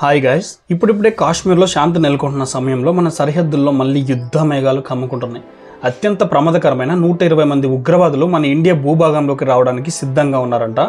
Hi guys ఇప్పుడిప్పుడే కాశ్మీర్లో శాంతి నెలకొంటున్న సమయంలో మన సరిహద్దుల్లో మళ్ళీ యుద్ధ మేఘాలు కమ్ముకుంటున్నాయి. అత్యంత ప్రమాదకరమైన నూట ఇరవై మంది ఉగ్రవాదులు మన ఇండియా భూభాగంలోకి రావడానికి సిద్ధంగా ఉన్నారంట.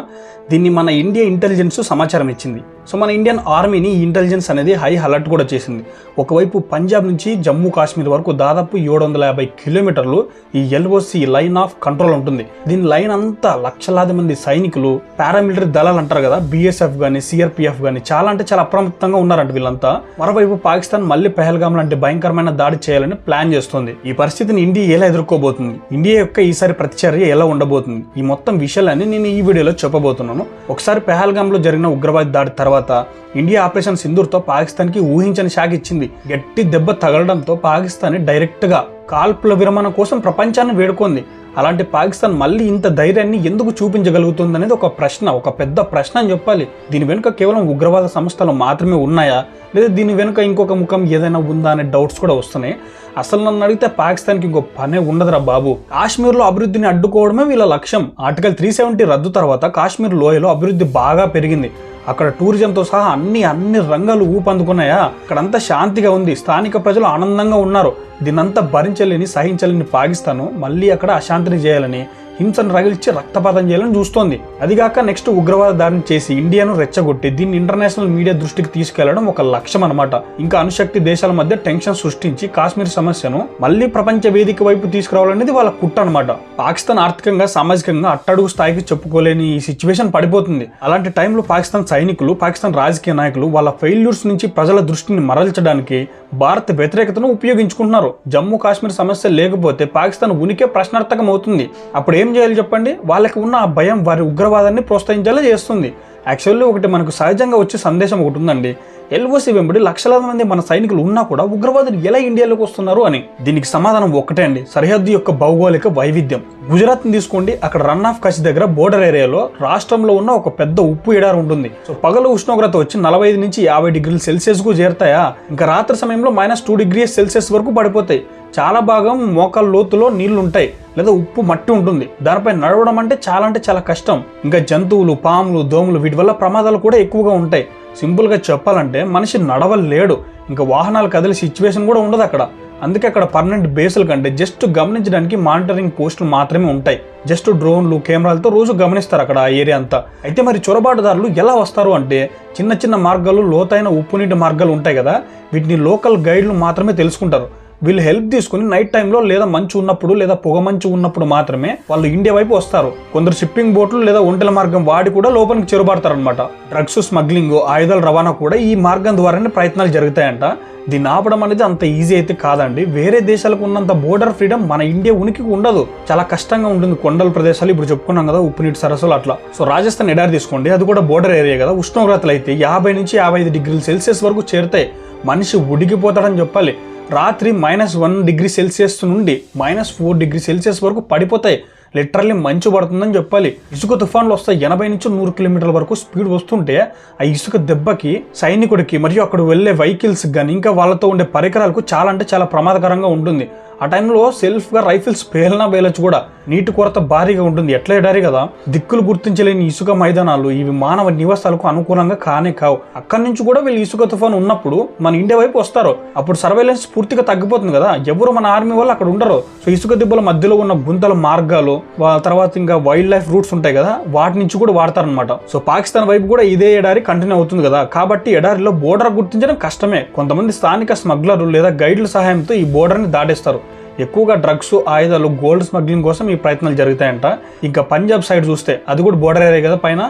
దీన్ని మన ఇండియా ఇంటెలిజెన్స్ సమాచారం ఇచ్చింది. సో మన ఇండియన్ ఆర్మీని ఈ ఇంటెలిజెన్స్ అనేది హై అలర్ట్ కూడా చేసింది. ఒకవైపు పంజాబ్ నుంచి జమ్మూ కాశ్మీర్ వరకు దాదాపు ఏడు వందల యాభై కిలోమీటర్లు ఈ ఎల్ఓసి లైన్ ఆఫ్ కంట్రోల్ ఉంటుంది. దీని లైన్ అంతా లక్షలాది మంది సైనికులు పారామిలిటరీ దళాలు అంటారు కదా బీఎస్ఎఫ్ కానీ సిఆర్పిఎఫ్ కానీ చాలా అంటే చాలా అప్రమత్తంగా ఉన్నారంట వీళ్ళంతా. మరోవైపు పాకిస్తాన్ మళ్ళీ పెహల్గాం లాంటి భయంకరమైన దాడి చేయాలని ప్లాన్ చేస్తుంది. ఈ పరిస్థితిని ఇండియా ఎలా ఎదుర్కోబోతుంది? ఇండియా యొక్క ఈసారి ప్రతిచర్య ఎలా ఉండబోతుంది? ఈ మొత్తం విషయాలన్నీ నేను ఈ వీడియోలో చెప్పబోతున్నాను. ఒకసారి పెహల్గామ్లో జరిగిన ఉగ్రవాద దాడి తర్వాత ఇండియా ఆపరేషన్ సింధూర్తో పాకిస్తాన్కి ఊహించని షాక్ ఇచ్చింది. గట్టి దెబ్బ తగలడంతో పాకిస్తాన్ డైరెక్ట్గా కాల్పుల విరమణ కోసం ప్రపంచాన్ని వేడుకుంది. అలాంటి పాకిస్తాన్ మళ్ళీ ఇంత ధైర్యాన్ని ఎందుకు చూపించగలుగుతుంది అనేది ఒక ప్రశ్న ఒక పెద్ద ప్రశ్న అని చెప్పాలి. దీని వెనుక కేవలం ఉగ్రవాద సంస్థలు మాత్రమే ఉన్నాయా? లేదా దీని వెనుక ఇంకొక ముఖం ఏదైనా ఉందా అనే డౌట్స్ కూడా వస్తున్నాయి. అసలు నన్ను అడిగితే పాకిస్తాన్కి ఇంకో పనే ఉండదురా బాబు. కాశ్మీర్లో అభివృద్ధిని అడ్డుకోవడమే వీళ్ళ లక్ష్యం. ఆర్టికల్ త్రీ సెవెంటీ రద్దు తర్వాత కాశ్మీర్ లోయలో అభివృద్ధి బాగా పెరిగింది. అక్కడ టూరిజంతో సహా అన్ని అన్ని రంగాలు ఊపందుకున్నాయా? అక్కడంతా శాంతిగా ఉంది. స్థానిక ప్రజలు ఆనందంగా ఉన్నారు. దీనంతా భరించలేని సహించలేని పాకిస్తాను. మళ్ళీ అక్కడ అశాంతిని చేయాలని హింసను రగిల్చి రక్తపాతం చేయాలని చూస్తోంది. అదిగాక నెక్స్ట్ ఉగ్రవాద దాడిని చేసి ఇండియాను రెచ్చగొట్టి దీన్ని ఇంటర్నేషనల్ మీడియా దృష్టికి తీసుకెళ్ళడం ఒక లక్ష్యం అనమాట ఇంకా అణుశక్తి దేశాల మధ్య టెన్షన్ సృష్టించి కాశ్మీర్ సమస్యను మళ్ళీ ప్రపంచ వేదిక వైపు తీసుకురావాలనేది వాళ్ళ కుట్ర అనమాట పాకిస్తాన్ ఆర్థికంగా సామాజికంగా అట్టడుగు స్థాయికి చెప్పుకోలేని ఈ సిచ్యువేషన్ పడిపోతుంది. అలాంటి టైంలో పాకిస్తాన్ సైనికులు పాకిస్తాన్ రాజకీయ నాయకులు వాళ్ళ ఫెయిల్యూర్స్ నుంచి ప్రజల దృష్టిని మరల్చడానికి భారత్ వ్యతిరేకతను ఉపయోగించుకుంటున్నారు. జమ్మూ కాశ్మీర్ సమస్య లేకపోతే పాకిస్తాన్ ఉనికే ప్రశ్నార్థకం అవుతుంది అప్పుడు ఏం చేయాలి చెప్పండి? వాళ్ళకి ఉన్న ఆ భయం వారి ఉగ్రవాదాన్ని ప్రోత్సహించేలా చేస్తుంది. యాక్చువల్లీ ఒకటి మనకు సహజంగా వచ్చే సందేశం ఒకటి ఉందండి. ఎల్ఓసి వెంబడి లక్షలాది మంది మన సైనికులు ఉన్నా కూడా ఉగ్రవాదులు ఎలా ఇండియాలోకి వస్తున్నారు అని. దీనికి సమాధానం ఒక్కటే అండి. సరిహద్దు యొక్క భౌగోళిక వైవిధ్యం. గుజరాత్ని తీసుకోండి అక్కడ రన్ ఆఫ్ కచ్ దగ్గర బోర్డర్ ఏరియాలో రాష్ట్రంలో ఉన్న ఒక పెద్ద ఉప్పు ఎడారి ఉంటుంది. సో పగలు ఉష్ణోగ్రత వచ్చి నలభై ఐదు నుంచి యాభై డిగ్రీల సెల్సియస్కు చేరుతాయా? ఇంకా రాత్రి సమయంలో మైనస్ టూ డిగ్రీ సెల్సియస్ వరకు పడిపోతాయి. చాలా భాగం మోకాల లోతులో నీళ్ళు ఉంటాయి. లేదా ఉప్పు మట్టి ఉంటుంది. దానిపై నడవడం అంటే చాలా అంటే చాలా కష్టం. ఇంకా జంతువులు పాములు దోమలు వీటి వల్ల ప్రమాదాలు కూడా ఎక్కువగా ఉంటాయి. సింపుల్గా చెప్పాలంటే మనిషి నడవలేడు. ఇంకా వాహనాలు కదిలే సిచ్యువేషన్ కూడా ఉండదు అక్కడ. అందుకే అక్కడ పర్మనెంట్ బేసుల కంటే జస్ట్ గమనించడానికి మానిటరింగ్ పోస్టులు మాత్రమే ఉంటాయి. జస్ట్ డ్రోన్లు కెమెరాలతో రోజు గమనిస్తారు అక్కడ ఆ ఏరియా అంతా. అయితే మరి చొరబాటుదారులు ఎలా వస్తారు అంటే చిన్న చిన్న మార్గాలు లోతైన ఉప్పు నీటి మార్గాలు ఉంటాయి కదా వీటిని లోకల్ గైడ్లు మాత్రమే తెలుసుకుంటారు. వీళ్ళు హెల్ప్ తీసుకుని నైట్ టైంలో లేదా మంచు ఉన్నప్పుడు లేదా పొగ మంచు ఉన్నప్పుడు మాత్రమే వాళ్ళు ఇండియా వైపు వస్తారు. కొందరు షిప్పింగ్ బోట్లు లేదా ఒంటెల మార్గం వాడి కూడా లోపలికి చెరుబాడతారు అనమాట డ్రగ్స్ స్మగ్లింగ్ ఆయుధాల రవాణా కూడా ఈ మార్గం ద్వారానే ప్రయత్నాలు జరుగుతాయంట. దీన్ని ఆపడం అనేది అంత ఈజీ అయితే కాదండి. వేరే దేశాలకు ఉన్నంత బోర్డర్ ఫ్రీడమ్ మన ఇండియా ఉనికికి ఉండదు. చాలా కష్టంగా ఉంటుంది. కొండల ప్రదేశాలు ఇప్పుడు చెప్పుకున్నాం కదా ఉప్పు నీటి సరస్సులు అట్లా. సో రాజస్థాన్ ఎడారి తీసుకోండి. అది కూడా బోర్డర్ ఏరియా కదా. ఉష్ణోగ్రతలు అయితే యాభై నుంచి యాభై ఐదు డిగ్రీల సెల్సియస్ వరకు చేరుతాయి. మనిషి ఉడికిపోతాడని చెప్పాలి. రాత్రి మైనస్ వన్ డిగ్రీ సెల్సియస్ నుండి మైనస్ ఫోర్ డిగ్రీ సెల్సియస్ వరకు పడిపోతాయి. లిటరల్లీ మంచు పడుతుందని చెప్పాలి. ఇసుక తుఫాన్లు వస్తాయి. ఎనభై నుంచి నూరు కిలోమీటర్ల వరకు స్పీడ్ వస్తుంటే ఆ ఇసుక దెబ్బకి సైనికుడికి మరియు అక్కడ వెళ్ళే వెహికల్స్ కానీ ఇంకా వాళ్ళతో ఉండే పరికరాలకు చాలా అంటే చాలా ప్రమాదకరంగా ఉంటుంది. ఆ టైంలో సెల్ఫ్గా రైఫిల్స్ పేలినా వేలొచ్చు కూడా నీటి కొరత భారీగా ఉంటుంది. ఎట్లా ఎడారి కదా? దిక్కులు గుర్తించలేని ఇసుక మైదానాలు ఇవి మానవ నివాసాలకు అనుకూలంగా కానే కావు. అక్కడి నుంచి కూడా వీళ్ళు ఇసుక తుఫాన్ ఉన్నప్పుడు మన ఇండియా వైపు వస్తారు. అప్పుడు సర్వేలెన్స్ పూర్తిగా తగ్గిపోతుంది కదా? ఎవరు మన ఆర్మీ వాళ్ళు అక్కడ ఉండరు. సో ఇసుక దిబ్బల మధ్యలో ఉన్న గుంతల మార్గాలు వాళ్ళ తర్వాత ఇంకా వైల్డ్ లైఫ్ రూట్స్ ఉంటాయి కదా? వాటి నుంచి కూడా వాడతారనమాట సో పాకిస్తాన్ వైపు కూడా ఇదే ఎడారి కంటిన్యూ అవుతుంది కదా? కాబట్టి ఎడారిలో బోర్డర్ గుర్తించడం కష్టమే. కొంతమంది స్థానిక స్మగ్లర్లు లేదా గైడ్ల సహాయంతో ఈ బోర్డర్ని దాటేస్తారు. ఎక్కువగా డ్రగ్స్ ఆయుధాలు గోల్డ్ స్మగ్లింగ్ కోసం ఈ ప్రయత్నాలు జరుగుతాయంట. ఇంకా పంజాబ్ సైడ్ చూస్తే అది కూడా బోర్డర్ ఏరియా కదా పైన.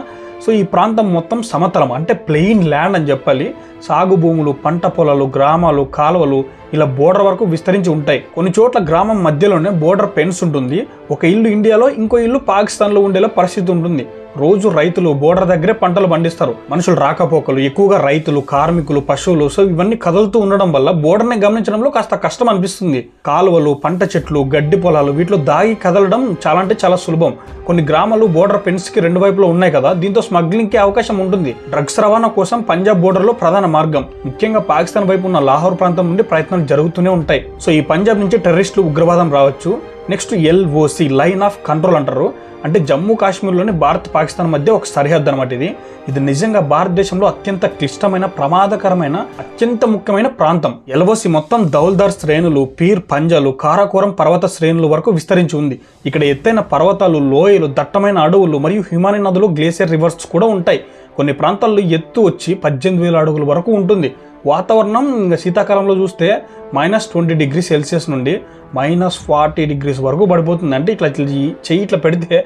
సో ఈ ప్రాంతం మొత్తం సమతలం అంటే ప్లెయిన్ ల్యాండ్ అని చెప్పాలి. సాగు భూములు పంట పొలాలు గ్రామాలు కాలువలు ఇలా బోర్డర్ వరకు విస్తరించి ఉంటాయి. కొన్ని చోట్ల గ్రామం మధ్యలోనే బోర్డర్ పెన్స్ ఉంటుంది. ఒక ఇల్లు ఇండియాలో ఇంకో ఇల్లు పాకిస్తాన్లో ఉండేలా పరిస్థితి ఉంటుంది. రోజు రైతులు బోర్డర్ దగ్గరే పంటలు పండిస్తారు. మనుషులు రాకపోకలు ఎక్కువగా రైతులు కార్మికులు పశువులు సో ఇవన్నీ కదులుతూ ఉండడం వల్ల బోర్డర్ని గమనించడంలో కాస్త కష్టం అనిపిస్తుంది. కాలువలు పంట చెట్లు గడ్డి పొలాలు వీటిలో దాగి కదలడం చాలా అంటే చాలా సులభం. కొన్ని గ్రామాలు బోర్డర్ పెన్స్కి రెండు వైపులో ఉన్నాయి కదా దీంతో స్మగ్లింగ్కి అవకాశం ఉంటుంది. డ్రగ్స్ రవాణా కోసం పంజాబ్ బోర్డర్లో ప్రధాన మార్గం. ముఖ్యంగా పాకిస్తాన్ వైపు ఉన్న లాహోర్ ప్రాంతం నుండి ప్రయత్నాలు జరుగుతూనే ఉంటాయి. సో ఈ పంజాబ్ నుంచి టెర్రరిస్టులు ఉగ్రవాదం రావచ్చు. Next LOC line of control అంటారు. అంటే జమ్మూ కాశ్మీర్లోని భారత్ పాకిస్తాన్ మధ్య ఒక సరిహద్దు అనమాట ఇది. ఇది నిజంగా భారతదేశంలో అత్యంత క్లిష్టమైన ప్రమాదకరమైన అత్యంత ముఖ్యమైన ప్రాంతం. ఎల్ఓసి మొత్తం దౌల్దార్ శ్రేణులు పీర్ పంజాలు కారాకోరం పర్వత శ్రేణులు వరకు విస్తరించి ఉంది. ఇక్కడ ఎత్తైన పర్వతాలు లోయలు దట్టమైన అడవులు మరియు హిమాలయ నదులు గ్లేసియర్ రివర్స్ కూడా ఉంటాయి. కొన్ని ప్రాంతాల్లో ఎత్తు వచ్చి పద్దెనిమిది వేల అడుగుల వరకు ఉంటుంది. వాతావరణం ఇంకా శీతాకాలంలో చూస్తే మైనస్ ట్వంటీ డిగ్రీ సెల్సియస్ నుండి మైనస్ ఫార్టీ డిగ్రీస్ వరకు పడిపోతుంది. అంటే ఇట్లా చెయ్యి ఇట్లా పెడితే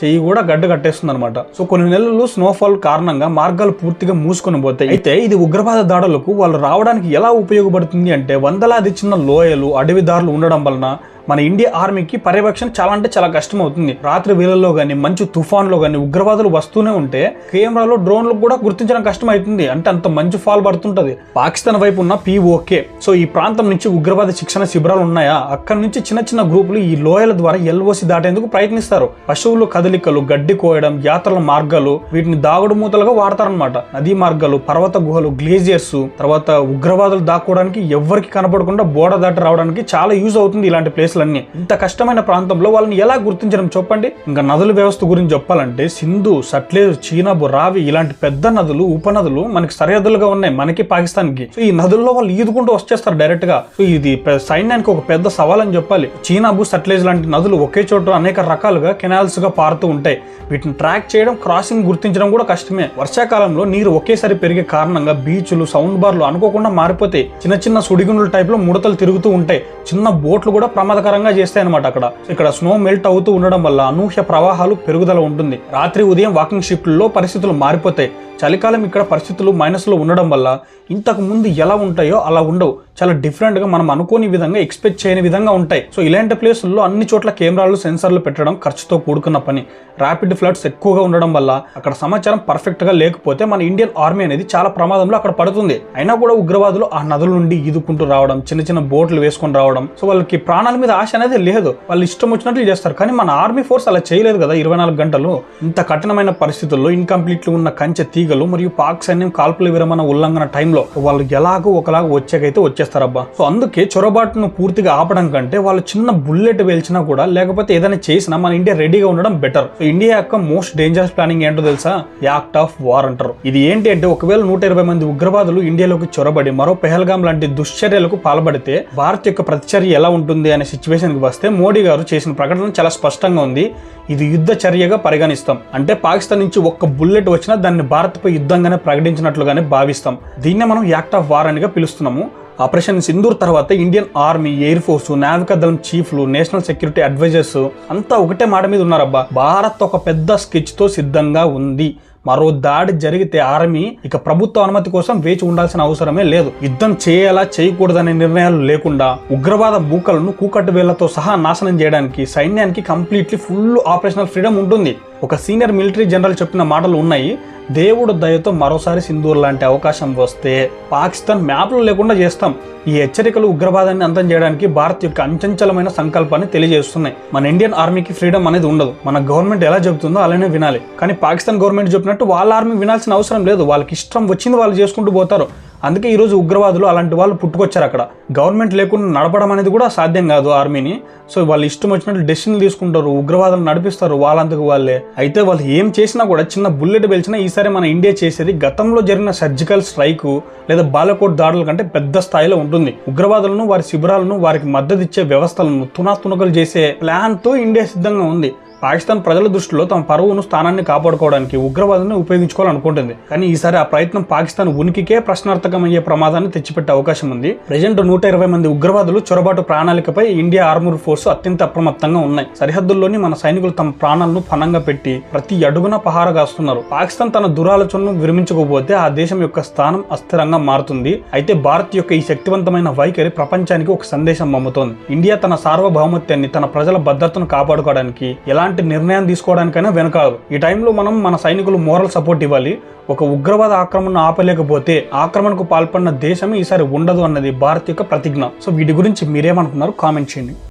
చెయ్యి కూడా గడ్డ కట్టేస్తుంది అనమాట సో కొన్ని నెలలు స్నోఫాల్ కారణంగా మార్గాలు పూర్తిగా మూసుకొని పోతాయి. అయితే ఇది ఉగ్రవాద దాడులకు వాళ్ళు రావడానికి ఎలా ఉపయోగపడుతుంది అంటే వందలాది చిన్న లోయలు అడవి దారులు ఉండడం వలన మన ఇండియా ఆర్మీకి పర్యవేక్షణ చాలా అంటే చాలా కష్టం అవుతుంది రాత్రి వేళల్లో కానీ మంచు తుఫాన్లో కానీ ఉగ్రవాదులు వస్తూనే ఉంటే కెమెరాలో డ్రోన్లు కూడా గుర్తించడం కష్టం అవుతుంది అంటే అంత మంచు ఫాల్ పడుతుంటది. పాకిస్తాన్ వైపు ఉన్న పిఓకే సో ఈ ప్రాంతం నుంచి ఉగ్రవాద శిక్షణ శిబిరాలు ఉన్నాయా? అక్కడ నుంచి చిన్న చిన్న గ్రూపులు ఈ లోయల ద్వారా ఎల్ఓసి దాటేందుకు ప్రయత్నిస్తారు. పశువులు కదలికలు గడ్డి కోయడం యాత్రల మార్గాలు వీటిని దాగుడు మూతలుగా వాడతారనమాట నదీ మార్గాలు పర్వత గుహలు గ్లేజియర్స్ తర్వాత ఉగ్రవాదులు దాక్కోవడానికి ఎవరికి కనపడకుండా బోడ దాటి రావడానికి చాలా యూజ్ అవుతుంది ఇలాంటి ప్లేస్ ప్లేస్లన్నీ ఇంత కష్టమైన ప్రాంతంలో వాళ్ళని ఎలా గుర్తించడం చెప్పండి? ఇంకా నదుల వ్యవస్థ గురించి చెప్పాలంటే సింధు సట్లేజ్ చీనాబు రావి ఇలాంటి పెద్ద నదులు ఉపనదులు మనకి సరిహద్దులుగా ఉన్నాయి మనకి పాకిస్తాన్కి. సో ఈ నదుల్లో వాళ్ళు ఈదుకుంటూ వచ్చేస్తారు డైరెక్ట్గా సో ఇది సైన్యానికి ఒక పెద్ద సవాల్ అని చెప్పాలి. చీనాబు సట్లేజ్ లాంటి నదులు ఒకే చోట అనేక రకాలుగా కెనాల్స్గా పారుతూ ఉంటాయి. వీటిని ట్రాక్ చేయడం క్రాసింగ్ గుర్తించడం కూడా కష్టమే. వర్షాకాలంలో నీరు ఒకేసారి పెరిగే కారణంగా బీచ్లు సౌండ్ బార్లు అనుకోకుండా మారిపోతాయి. చిన్న చిన్న సుడిగుండ్ల టైప్లో ముడతలు తిరుగుతూ ఉంటాయి. చిన్న బోట్లు కూడా ప్రమాదకరం చేస్తాయి అనమాట అక్కడ. ఇక్కడ స్నో మెల్ట్ అవుతూ ఉండడం వల్ల అనూహ్య ప్రవాహాలు పెరుగుదల ఉంటుంది. రాత్రి ఉదయం వాకింగ్ షిఫ్ట్లో పరిస్థితులు మారిపోతాయి. చలికాలం ఇక్కడ పరిస్థితులు మైనస్లో ఉండడం వల్ల ఇంతకు ముందు ఎలా ఉంటాయో అలా ఉండవు. చాలా డిఫరెంట్గా మనం అనుకోని విధంగా ఎక్స్పెక్ట్ చేయని విధంగా ఉంటాయి. సో ఇలాంటి ప్లేసుల్లో అన్ని చోట్ల కెమెరాలు సెన్సార్లు పెట్టడం ఖర్చుతో కూడుకున్న పని. ర్యాపిడ్ ఫ్లడ్స్ ఎక్కువగా ఉండడం వల్ల అక్కడ సమాచారం పర్ఫెక్ట్గా లేకపోతే మన ఇండియన్ ఆర్మీ అనేది చాలా ప్రమాదంలో అక్కడ పడుతుంది. అయినా కూడా ఉగ్రవాదులు ఆ నదుల నుండి ఈదుకుంటూ రావడం చిన్న చిన్న బోట్లు వేసుకొని రావడం సో వాళ్ళకి ప్రాణాల మీద ఆశ అనేది లేదు. వాళ్ళు ఇష్టం వచ్చినట్లు చేస్తారు. కానీ మన ఆర్మీ ఫోర్స్ అలా చేయలేదు కదా ఇరవై నాలుగు గంటలు. ఇంత కఠినమైన పరిస్థితుల్లో ఇన్కంప్లీట్లు ఉన్న కంచె తీగలు మరియు పాక్ సైన్యం కాల్పుల విరమణ ఉల్లంఘన టైంలో వాళ్ళు ఎలాగో ఒకలాగా వచ్చాకైతే వచ్చేస్తారబ్బా. సో అందుకే చొరబాటును పూర్తిగా ఆపడం కంటే వాళ్ళు చిన్న బుల్లెట్ వేల్చినా కూడా లేకపోతే ఏదైనా చేసినా మన ఇండియా రెడీగా ఉండడం బెటర్ సో ఇండియా యొక్క మోస్ట్ డేంజరస్ ప్లానింగ్ ఏంటో తెలుసా? యాక్ట్ ఆఫ్ వార్ అంటారు. ఇది ఏంటి అంటే ఒకవేళ నూట ఇరవై మంది ఉగ్రవాదులు ఇండియాలోకి చొరబడి మరో పెహల్గాం లాంటి దుశ్చర్యలకు పాల్పడితే భారత్ యొక్క ప్రతిచర్య ఎలా ఉంటుంది అనే సిచ్యువేషన్కి వస్తే మోడీ గారు చేసిన ప్రకటన చాలా స్పష్టంగా ఉంది. ఇది యుద్ధ చర్యగా పరిగణిస్తాం. అంటే పాకిస్తాన్ నుంచి ఒక్క బుల్లెట్ వచ్చినా దాన్ని భారత్పై యుద్ధంగానే ప్రకటించినట్లుగానే భావిస్తాం. దీన్నే మనం యాక్ట్ ఆఫ్ వార్ అనిగా పిలుస్తున్నాము. ఆపరేషన్ సింధూర్ తర్వాత ఇండియన్ ఆర్మీ ఎయిర్ ఫోర్స్ నావికా దళం చీఫ్లు నేషనల్ సెక్యూరిటీ అడ్వైజర్స్ అంతా ఒకటే మాట మీద ఉన్నారబ్బా. భారత్ ఒక పెద్ద స్కెచ్తో సిద్ధంగా ఉంది. మరో దాడి జరిగితే ఆర్మీ ఇక ప్రభుత్వ అనుమతి కోసం వేచి ఉండాల్సిన అవసరమే లేదు. యుద్ధం చేయాలా చేయకూడదనే నిర్ణయాలు లేకుండా ఉగ్రవాద మూకలను కూకట్టు వేళ్ళతో సహా నాశనం చేయడానికి సైన్యానికి కంప్లీట్లీ ఫుల్ ఆపరేషనల్ ఫ్రీడమ్ ఉంటుంది. ఒక సీనియర్ మిలిటరీ జనరల్ చెప్పిన మాటలు ఉన్నాయి. దేవుడు దయతో మరోసారి సింధూర్ లాంటి అవకాశం వస్తే పాకిస్తాన్ మ్యాప్లు లేకుండా చేస్తాం. ఈ హెచ్చరికలు ఉగ్రవాదాన్ని అంతం చేయడానికి భారత్ యొక్క అంచంచలమైన సంకల్పాన్ని తెలియజేస్తున్నాయి. మన ఇండియన్ ఆర్మీకి ఫ్రీడమ్ అనేది ఉండదు. మన గవర్నమెంట్ ఎలా చెబుతుందో అలానే వినాలి. కానీ పాకిస్తాన్ గవర్నమెంట్ చెప్పినట్టు వాళ్ళ ఆర్మీ వినాల్సిన అవసరం లేదు. వాళ్ళకి ఇష్టం వచ్చింది వాళ్ళు చేసుకుంటూ పోతారు. అందుకే ఈరోజు ఉగ్రవాదులు అలాంటి వాళ్ళు పుట్టుకొచ్చారు అక్కడ. గవర్నమెంట్ లేకుండా నడపడం అనేది కూడా సాధ్యం కాదు ఆర్మీని. సో వాళ్ళు ఇష్టం వచ్చినట్లు డెసిషన్ తీసుకుంటారు ఉగ్రవాదులు నడిపిస్తారు వాళ్ళంతకు వాళ్ళే. అయితే వాళ్ళు ఏం చేసినా కూడా చిన్న బుల్లెట్ పేల్చినా ఈసారి మన ఇండియా చేసేది గతంలో జరిగిన సర్జికల్ స్ట్రైక్ లేదా బాలకోట్ దాడుల కంటే పెద్ద స్థాయిలో ఉంటుంది. ఉగ్రవాదులను వారి శిబిరాలను వారికి మద్దతు ఇచ్చే వ్యవస్థలను తునాతునకలు చేసే ప్లాన్తో ఇండియా సిద్ధంగా ఉంది. పాకిస్తాన్ ప్రజల దృష్టిలో తమ పరువును స్థానాన్ని కాపాడుకోవడానికి ఉగ్రవాదాన్ని ఉపయోగించుకోవాలనుకుంటుంది. కానీ ఈసారి ఆ ప్రయత్నం పాకిస్తాన్ ఉనికికే ప్రశ్నార్థకమయ్యే ప్రమాదాన్ని తెచ్చిపెట్టే అవకాశం ఉంది. ప్రజెంట్ నూట ఇరవై మంది ఉగ్రవాదులు చొరబాటు ప్రణాళికపై ఇండియా ఆర్మూర్ ఫోర్స్ అత్యంత అప్రమత్తంగా ఉన్నాయి. సరిహద్దుల్లోని మన సైనికులు తమ ప్రాణాలను పణంగా పెట్టి ప్రతి అడుగున పహార కాస్తున్నారు. పాకిస్తాన్ తన దురాలోచనను విరమించకపోతే ఆ దేశం యొక్క స్థానం అస్థిరంగా మారుతుంది. అయితే భారత్ యొక్క ఈ శక్తివంతమైన వైఖరి ప్రపంచానికి ఒక సందేశం అమ్ముతోంది. ఇండియా తన సార్వభౌమత్యాన్ని తన ప్రజల భద్రతను కాపాడుకోవడానికి ఎలా ఎలాంటి నిర్ణయం తీసుకోవడానికైనా వెనకాదు ఈ టైంలో మనం మన సైనికులు మోరల్ సపోర్ట్ ఇవ్వాలి. ఒక ఉగ్రవాద ఆక్రమణను ఆపలేకపోతే ఆక్రమణకు పాల్పడిన దేశం ఈసారి ఉండదు అన్నది భారత్ యొక్క ప్రతిజ్ఞ. సో వీటి గురించి మీరేమనుకున్నారు? కామెంట్ చేయండి.